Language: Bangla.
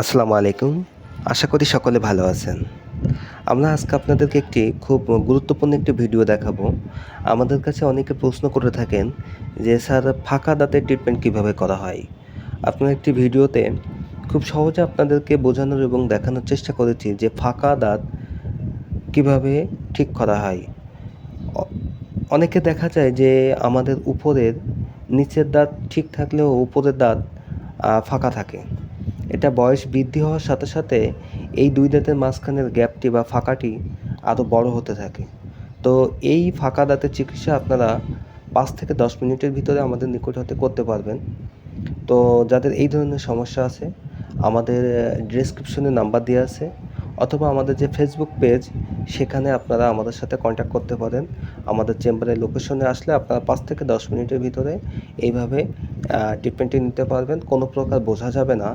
আসসালামু আলাইকুম। আশা করি সকলে ভালো আছেন। আমরা আজকে আপনাদেরকে একটি খুব গুরুত্বপূর্ণ একটি ভিডিও দেখাবো। আমাদের কাছে অনেকে প্রশ্ন করে থাকেন যে, স্যার, ফাঁকা দাঁতের ট্রিটমেন্ট কীভাবে করা হয়? আপনার একটি ভিডিওতে খুব সহজে আপনাদেরকে বোঝানোর এবং দেখানোর চেষ্টা করেছি যে, ফাঁকা দাঁত কীভাবে ঠিক করা হয়। অনেকে দেখা যায় যে, আমাদের উপরের নিচের দাঁত ঠিক থাকলেও উপরের দাঁত ফাঁকা থাকে। এটা বয়স বৃদ্ধি হওয়ার সাথে সাথে এই দুই দাঁতের মাঝখানের গ্যাপটি বা ফাঁকাটি আরও বড় হতে থাকে। তো এই ফাঁকা দাঁতের চিকিৎসা আপনারা পাঁচ থেকে দশ মিনিটের ভিতরে আমাদের নিকট হতে করতে পারবেন। তো যাদের এই ধরনের সমস্যা আছে, আমাদের ডিসক্রিপশনে নাম্বার দেওয়া আছে, অথবা আমাদের যে ফেসবুক পেজ সেখানে আপনারা আমাদের সাথে কন্ট্যাক্ট করতে পারেন। আমাদের চেম্বারের লোকেশনে আসলে আপনারা পাঁচ থেকে দশ মিনিটের ভিতরে এইভাবে ট্রিটমেন্টটি নিতে পারবেন। কোনো প্রকার বোঝা যাবে না।